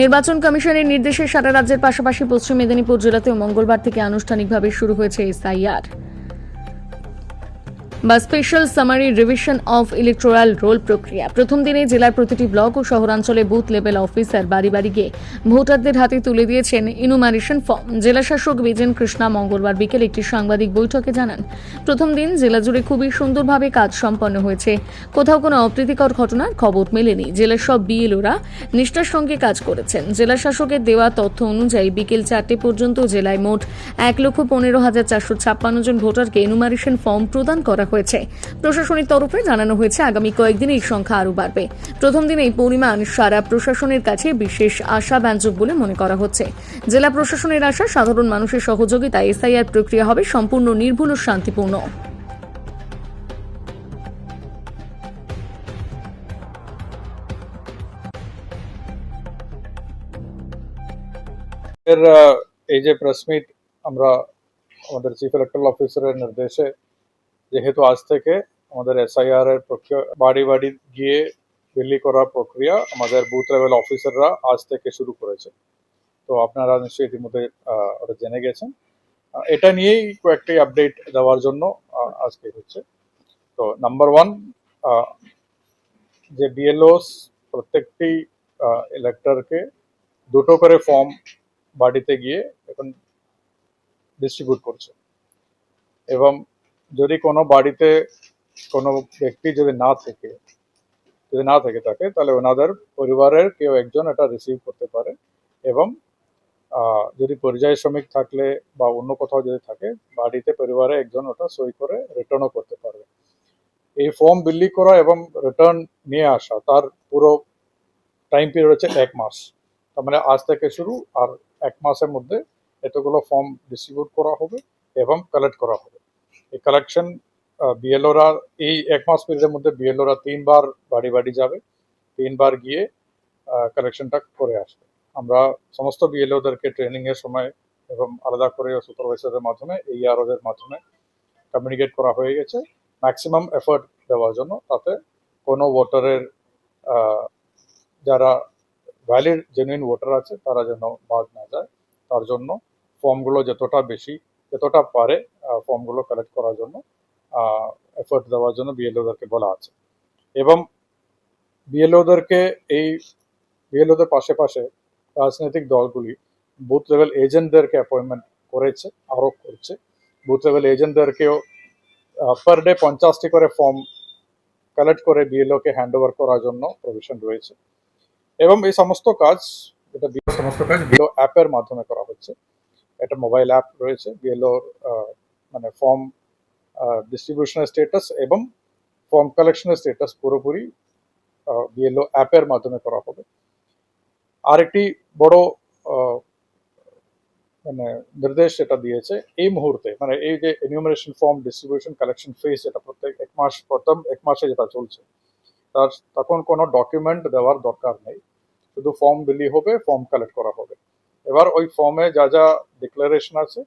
নির্বাচন কমিশনের নির্দেশে সারা রাজ্যের পাশাপাশি পশ্চিম মেদিনীপুর জেলাতেও মঙ্গলবার থেকে আনুষ্ঠানিকভাবে শুরু হয়েছে এসআইআর। বা special summary revision of electoral roll প্রক্রিয়া। প্রথম দিনে জেলার প্রতিটি ব্লক ও শহরাঞ্চলে বুথ লেভেল অফিসার বাড়ি বাড়ি গিয়ে ভোটারদের হাতে তুলে দিয়েছেন ইনুমারেশন ফর্ম জেলা শাসক বিজেন কৃষ্ণা মঙ্গলবার বিকেল একটি সাংবাদিক বৈঠকে জানান, প্রথম দিন জেলা জুড়ে খুবই সুন্দরভাবে কাজ সম্পন্ন হয়েছে। কোথাও কোনো অপ্রীতিকর ঘটনার খবর মেলেনি। জেলার সব বিএলওরা নিষ্ঠার সঙ্গে কাজ করেছেন। জেলা শাসকের দেওয়া তথ্য অনুযায়ী বিকেল চারটে পর্যন্ত জেলায় মোট এক লক্ষ পনেরো হাজার চারশো ছাপ্পান্ন জন ভোটারকে এনুমারেশন ফর্ম প্রদান করা হয়েছে। প্রশাসনের তরফে জানানো হয়েছে, আগামী কয়েকদিন এই সংখ্যা আরও বাড়বে। প্রথম দিনে এই পরিমাণ সারা প্রশাসনের কাছে বিশেষ আশাব্যঞ্জক বলে মনে করা হচ্ছে। জেলা প্রশাসনের আশা, সাধারণ মানুষের সহযোগিতায় এসআইআর প্রক্রিয়া হবে সম্পূর্ণ নির্ভুল ও শান্তিপূর্ণ। এই যে প্রেস মিট আমরা আমাদের চিফ ইলেকট্রাল অফিসারের নির্দেশে যেহেতু আজ থেকে আমাদের এসআইআর এর বাড়ি বাড়ি গিয়ে বিলি করার প্রক্রিয়া আমাদের বুথ লেভেল অফিসাররা আজ থেকে শুরু করেছে। তো আপনারা নিশ্চয়ই ইতিমধ্যে ওটা জেনে গেছেন। এটা নিয়েই কয়েকটি আপডেট দেওয়ার জন্য আজকে হচ্ছে। তো নাম্বার ওয়ান যে বিএলওস প্রত্যেকটি ইলেক্টরকে দুটো করে ফর্ম বাড়িতে গিয়ে এখন ডিস্ট্রিবিউট করছে। এবং যদি কোনো বাড়িতে কোনো ব্যক্তি যদি না থেকে, যদি না থেকে থাকে, তাহলে ওনাদের পরিবারের কেউ একজন এটা রিসিভ করতে পারে এবং যদি পরিযায়ী শ্রমিক থাকলে বা অন্য কোথাও যদি থাকে, বাড়িতে পরিবারে একজন ওটা সই করে রিটার্নও করতে পারবে। এই ফর্ম বিলি করা এবং রিটার্ন নিয়ে আসা, তার পুরো টাইম পিরিয়ড হচ্ছে এক মাস। তার মানে আজ থেকে শুরু, আর এক মাসের মধ্যে এতগুলো ফর্ম ডিস্ট্রিবিউট করা হবে এবং কালেক্ট করা হবে। এই কালেকশন বিএলওরা এই এক মাস পিরিয়ডের মধ্যে বিএলওরা তিনবার বাড়ি বাড়ি যাবে, তিনবার গিয়ে কালেকশনটা করে আসবে। আমরা সমস্ত বিএলওদেরকে ট্রেনিং এর সময় এবং আলাদা করে সুপারভাইজারের মাধ্যমে, এই আরোদের মাধ্যমে কমিউনিকেট করা হয়ে গেছে। ম্যাক্সিমাম এফোর্ট দেওয়ার জন্য তাতে কোনো ভোটারের যারা ভ্যালিড জেনুইন ভোটার আছে, তারা যেন বাদ না যায়। তার জন্য ফর্মগুলো যতটা বেশি যতটা পারে ফর্মগুলো কালেক্ট করার জন্য এফোর্ট দেওয়ার জন্য বিএলওদেরকে বলা আছে। এবং বিএলওদেরকে এই বিএলওদের পাশে পাশে রাজনৈতিক দলগুলি বুথ লেভেল এজেন্টদেরকে অ্যাপয়েন্টমেন্ট করেছে আরও করছে। বুথ লেভেল এজেন্টদেরকেও পার ডে পঞ্চাশটি করে ফর্ম কালেক্ট করে বিএলওকে হ্যান্ড ওভার করার জন্য প্রভিশন রয়েছে। এবং এই সমস্ত কাজ এটা সমস্ত কাজ বিএলও অ্যাপের মাধ্যমে করা হচ্ছে। একটা মোবাইল অ্যাপ রয়েছে বিএলওর মানে ফর্ম ডিস্ট্রিবিউশনের স্টেটাস এবং ফর্ম কালেকশনের স্টেটাস পুরোপুরি বিএলও অ্যাপের মাধ্যমে করা হবে। আরেকটি বড় মানে নির্দেশ এটা দিয়েছে, এই মুহূর্তে মানে এই যে enumeration form distribution collection phase এটা প্রত্যেক এক মাস, প্রথম এক মাসে যেটা চলছে, তার, তখন কোনো ডকুমেন্ট দেওয়ার দরকার নেই। শুধু ফর্ম বিলি হবে ফর্ম কালেক্ট করা হবে। এবার ওই ফর্মে যা যা ডিক্লারেশন আছে,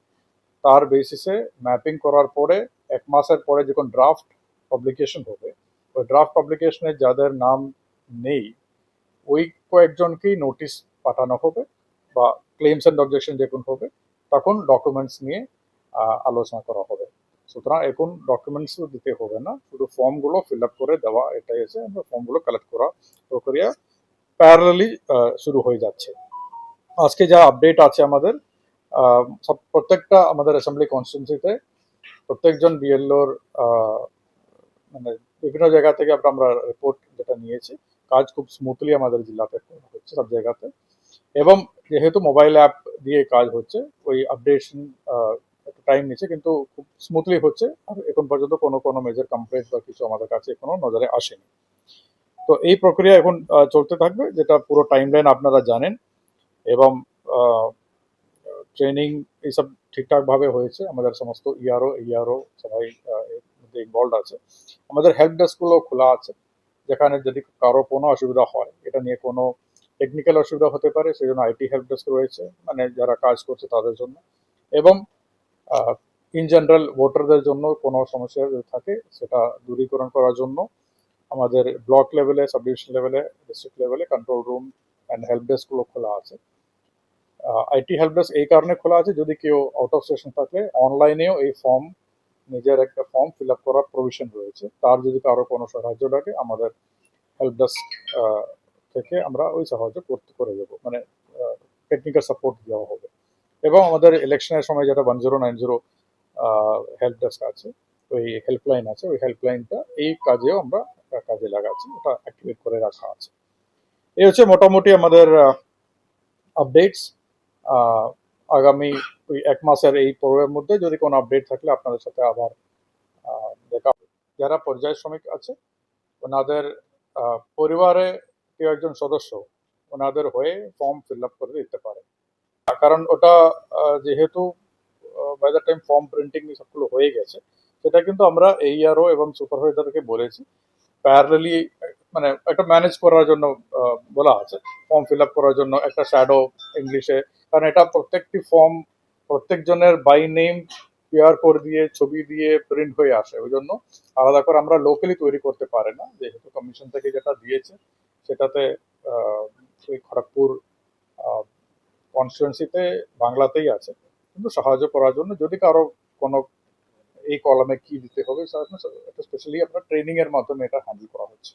তার বেসিসে ম্যাপিং করার পরে এক মাসের পরে যখন ড্রাফট পাবলিকেশন হবে, ওই ড্রাফট পাবলিকেশনে যাদের নাম নেই, ওই কয়েকজনকেই নোটিশ পাঠানো হবে বা ক্লেমস অ্যান্ড অবজেকশন যখন হবে, তখন ডকুমেন্টস নিয়ে আলোচনা করা হবে। সুতরাং এখন ডকুমেন্টস দিতে হবে না, শুধু ফর্মগুলো ফিল আপ করে দেওয়া, এটাই আছে আমরা ফর্মগুলো কালেক্ট করা প্রক্রিয়া প্যারালি শুরু হয়ে যাচ্ছে। আজকে যা আপডেট আছে আমাদের সব প্রত্যেকটা আমাদের অ্যাসেম্বলি কনস্টিটুন্সিতে প্রত্যেকজন বিএলওর মানে বিভিন্ন জায়গা থেকে আমরা আমরা রিপোর্ট যেটা নিয়েছি, কাজ খুব স্মুথলি আমাদের জেলাতে হচ্ছে সব জায়গাতে। এবং যেহেতু মোবাইল অ্যাপ দিয়ে কাজ হচ্ছে, ওই আপডেশন একটু টাইম নিচ্ছে, কিন্তু খুব স্মুথলি হচ্ছে, আর এখন পর্যন্ত কোনো কোনো মেজর কমপ্লেন্ট বা কিছু আমাদের কাছে এখনও নজরে আসেনি। তো এই প্রক্রিয়া এখন চলতে থাকবে, যেটা পুরো টাইমলাইন আপনারা জানেন। এবং ট্রেনিং এইসব ঠিকঠাকভাবে হয়েছে। আমাদের সমস্ত E E R O E R O সবাই ইনভলভ আছে। আমাদের হেল্প ডেস্কগুলো খোলা আছে, যেখানে যদি কারও কোনো অসুবিধা হয়, এটা নিয়ে কোনো টেকনিক্যাল অসুবিধা হতে পারে সেই জন্য আইটি হেল্প ডেস্ক রয়েছে মানে যারা কাজ করছে তাদের জন্য। এবং ইন জেনারেল ভোটারদের জন্য কোনো সমস্যা যদি থাকে, সেটা দূরীকরণ করার জন্য আমাদের ব্লক লেভেলে সাব ডিভিশন লেভেলে ডিস্ট্রিক্ট লেভেলে কন্ট্রোল রুম অ্যান্ড হেল্প ডেস্কগুলো খোলা আছে। আইটি হেল্প ডেস্ক এই কারণে খোলা আছে। যদি কেউ আউট অফ স্টেশন থাকে অনলাইনেও এই ফর্ম নিজের একটা ফর্ম ফিল আপ করার প্রভিশন রয়েছে। তার যদি কারও কোনো সাহায্য লাগে, আমাদের হেল্প ডেস্ক থেকে আমরা ওই সাহায্য করতে, করে দেবো। মানে টেকনিক্যাল সাপোর্ট দেওয়া হবে। এবং আমাদের ইলেকশনের সময় যেটা one zero nine zero help desk আছে, ওই হেল্পলাইন আছে, ওই হেল্পলাইনটা এই কাজেও আমরা কাজে লাগাচ্ছি, ওটা অ্যাক্টিভেট করে রাখা আছে। এই হচ্ছে মোটামুটি আমাদের আপডেটস আগামী ওই এক মাসের এই পর্বের মধ্যে যদি কোনো আপডেট থাকলে আপনাদের সাথে আবার দেখা হবে। যারা পর্যায় শ্রমিক আছে, ওনাদের পরিবারে কেউ একজন সদস্য, ওনাদের হয়ে ফর্ম ফিল আপ করে দিতে পারে। কারণ ওটা যেহেতু by the time form printing সবগুলো হয়ে গেছে, সেটা কিন্তু আমরা এইআরও এবং সুপারভাইজারকে বলেছি। প্যারালি মানে একটা ম্যানেজ করার জন্য বলা আছে। ফর্ম ফিল আপ করার জন্য একটা শ্যাডো ইংলিশে কারণ এটা প্রত্যেকটি ফর্ম প্রত্যেকজনের বাই নেম কিউআর কোড দিয়ে, ছবি দিয়ে প্রিন্ট হয়ে আসে। ওই জন্য আলাদা করে আমরা লোকালি তৈরি করতে পারে না। যেহেতু কমিশন থেকে যেটা দিয়েছে, সেটাতে ওই খড়গপুর কনস্টিটুয়েন্সিতে বাংলাতেই আছে। কিন্তু সাহায্য করার জন্য যদি কারও কোনো এই কলমে কি দিতে হবে স্পেশালি আপনার ট্রেনিং এর মাধ্যমে এটা হ্যান্ডেল করা হচ্ছে।